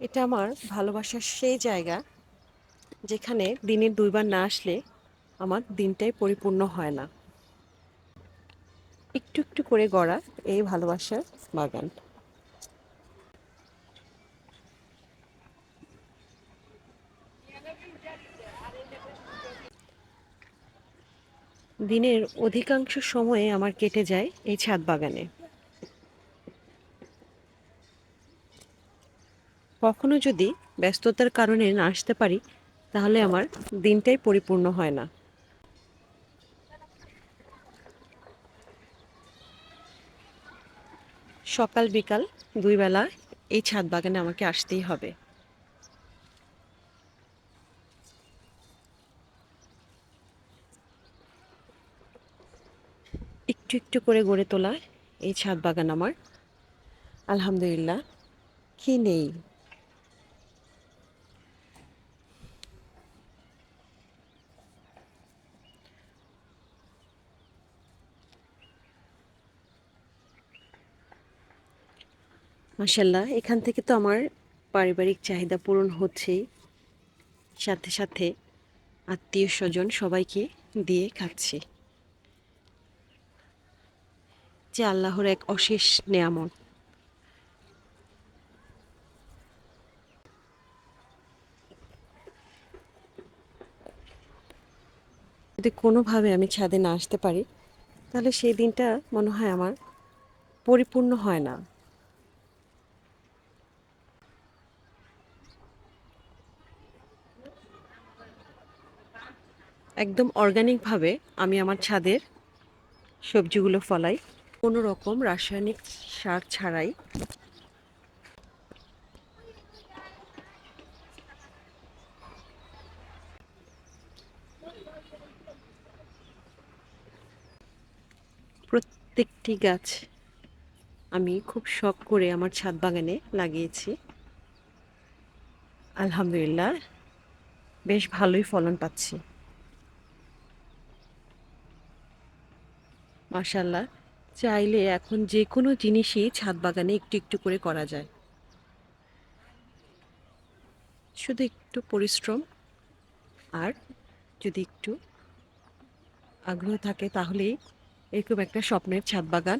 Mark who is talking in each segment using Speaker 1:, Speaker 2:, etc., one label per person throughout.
Speaker 1: এটা আমার ভালোবাসার সেই জায়গা যেখানে দিনের দুইবার না আসলে আমার দিনটাই পরিপূর্ণ হয় না। একটু একটু করে গড়া এই ভালোবাসার বাগান। দিনের অধিকাংশ সময়ে আমার কেটে যায় এই ছাদ বাগানে। কখনো যদি ব্যস্ততার কারণে না আসতে পারি, তাহলে আমার দিনটাই পরিপূর্ণ হয় না। সকাল বিকাল দুই বেলা এই ছাদ বাগানে আমাকে আসতেই হবে। একটু একটু করে গড়ে তোলা এই ছাদ বাগান আমার। আলহামদুলিল্লাহ, কি নেই? মাসাল্লাহ এখান থেকে তো আমার পারিবারিক চাহিদা পূরণ হচ্ছেই। সাথে সাথে আত্মীয় স্বজন সবাইকে দিয়ে খাচ্ছি। যে আল্লাহর এক অশেষ নেয়ামত। যদি কোনোভাবে আমি ছাদে না আসতে পারি, তাহলে সেই দিনটা মনে হয় আমার পরিপূর্ণ হয় না। একদম অর্গানিকভাবে আমি আমার ছাদের সবজিগুলো ফলাই। কোনো রকম রাসায়নিক সার ছাড়াই। প্রত্যেকটি গাছ আমি খুব শখ করে আমার ছাদ বাগানে লাগিয়েছি। আলহামদুলিল্লাহ, বেশ ভালোই ফলন পাচ্ছি। মাশাল্লাহ চাইলে এখন যে কোনো জিনিসই ছাদ বাগানে একটু একটু করে করা যায়। শুধু একটু পরিশ্রম আর যদি একটু আগ্রহ থাকে তাহলেই এরকম একটা স্বপ্নের ছাদ বাগান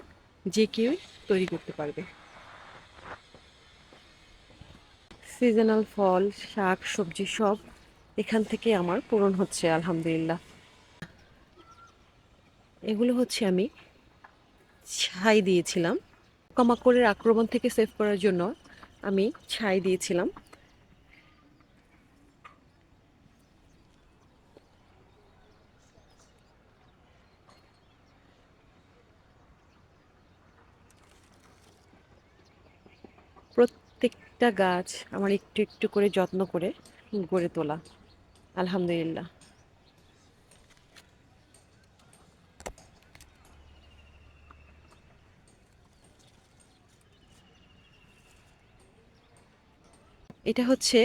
Speaker 1: যে কেউ তৈরি করতে পারবে। সিজনাল ফল, শাক, সবজি সব এখান থেকে আমার পূরণ হচ্ছে, আলহামদুলিল্লাহ। এগুলো হচ্ছে আমি ছাই দিয়েছিলাম। পোকামাকড়ের আক্রমণ থেকে সেভ করার জন্য আমি ছাই দিয়েছিলাম। প্রত্যেকটা গাছ আমার একটু একটু করে যত্ন করে গড়ে তোলা। আলহামদুলিল্লাহ। এটা হচ্ছে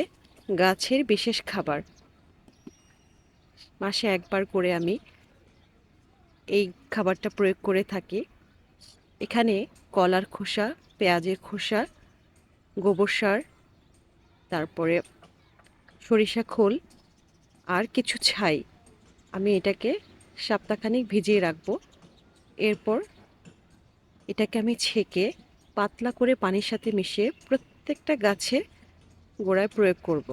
Speaker 1: গাছের বিশেষ খাবার। মাসে একবার করে আমি এই খাবারটা প্রয়োগ করে থাকি। এখানে কলার খোসা, পেঁয়াজের খোসা, গোবর সার, তারপরে সরিষা খোল আর কিছু ছাই। আমি এটাকে সপ্তাহখানিক ভিজিয়ে রাখব। এরপর এটাকে আমি ছেঁকে পাতলা করে পানির সাথে মিশিয়ে প্রত্যেকটা গাছের গোড়ায় প্রয়োগ করব।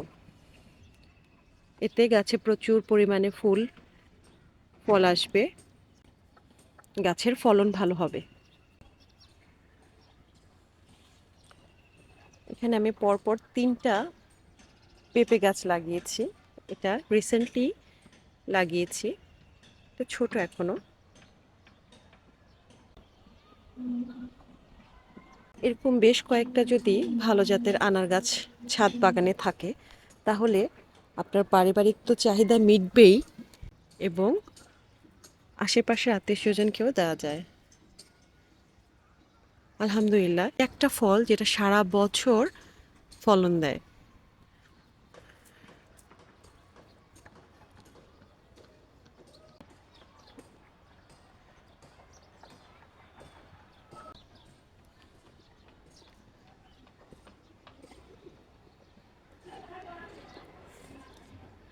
Speaker 1: এতে গাছে প্রচুর পরিমাণে ফুল, ফল আসবে। গাছের ফলন ভালো হবে। এখানে আমি পরপর তিনটা পেঁপে গাছ লাগিয়েছি। এটা রিসেন্টলি লাগিয়েছি। এটা ছোট এখনও। এরকম বেশ কয়েকটা যদি ভালো জাতের আনার গাছ ছাদ বাগানে থাকে, তাহলে আপনার পারিবারিক তো চাহিদা মিটবেই এবং আশেপাশে আত্মীয় স্বজনকেও দেওয়া যায়। আলহামদুলিল্লাহ, একটা ফল যেটা সারা বছর ফলন দেয়।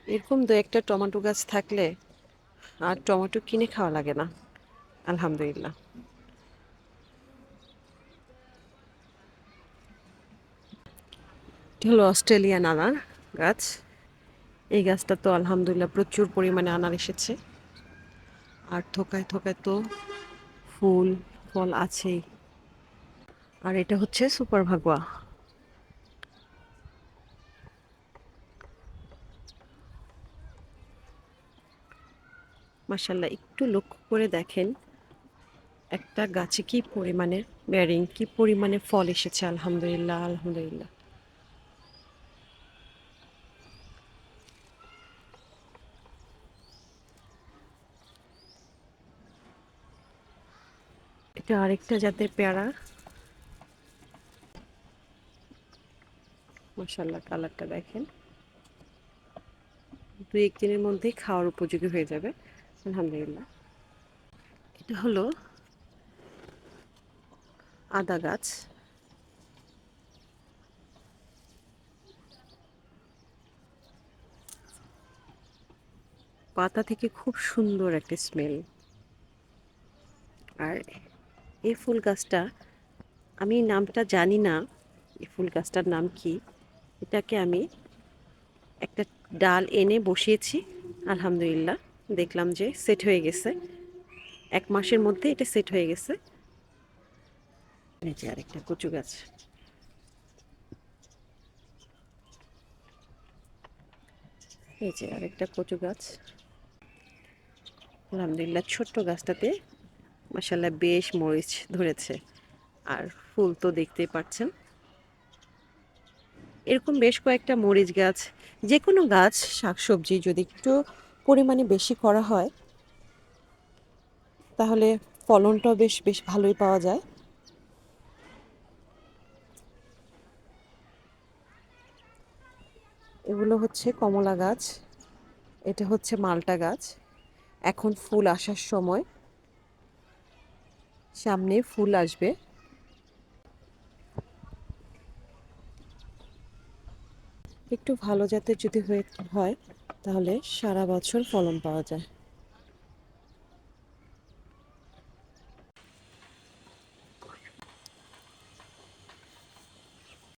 Speaker 1: এরকম দু একটা টমেটো গাছ থাকলে আর টমেটো কিনে খাওয়া লাগে না। আলহামদুলিল্লাহ। এটি হলো অস্ট্রেলিয়ান আনার গাছ। এই গাছটা তো আলহামদুলিল্লাহ প্রচুর পরিমাণে আনার এসেছে। আর থোকায় থোকায় তো ফুল, ফল আছেই। আর এটা হচ্ছে সুপার ভাগুয়া। মাসাল্লাহ একটু লক্ষ্য করে দেখেন, একটা গাছে কি পরিমাণে ব্যারিং কি পরিমাণে ফল এসেছে, আলহামদুলিল্লাহ আলহামদুলিল্লাহ। এটা আরেকটা জাতের পেয়ারা। মাসাল্লাহ কালারটা দেখেন। দুই একদিনের মধ্যেই খাওয়ার উপযোগী হয়ে যাবে। আলহামদুলিল্লাহ। এটা হলো আদা গাছ। পাতা থেকে খুব সুন্দর একটা স্মেল আর এই ফুল গাছটা, আমি নামটা জানি না, এই ফুল গাছটার নাম কি? এটাকে আমি একটা ডাল এনে বসিয়েছি, আলহামদুলিল্লাহ। দেখলাম যে সেট হয়ে গেছে। এক মাসের মধ্যে এটা সেট হয়ে গেছে। যে আরেকটা কচু গাছ। এই যে আরেকটা কচু গাছ। আলহামদুলিল্লাহ ছোট্ট গাছটাতে মাসাল্লাহ বেশ মরিচ ধরেছে। আর ফুল তো দেখতেই পাচ্ছেন। এরকম বেশ কয়েকটা মরিচ গাছ। যে কোনো গাছ, শাকসবজি যদি একটু পরিমাণে বেশি করা হয়, তাহলে ফলনটাও বেশ বেশ ভালোই পাওয়া যায়। এগুলো হচ্ছে কমলা গাছ, এটা হচ্ছে মালটা গাছ। এখন ফুল আসার সময়, সামনে ফুল আসবে। একটু ভালো জাতের যদি হয়ে, হয় তাহলে সারা বছর ফলন পাওয়া যায়।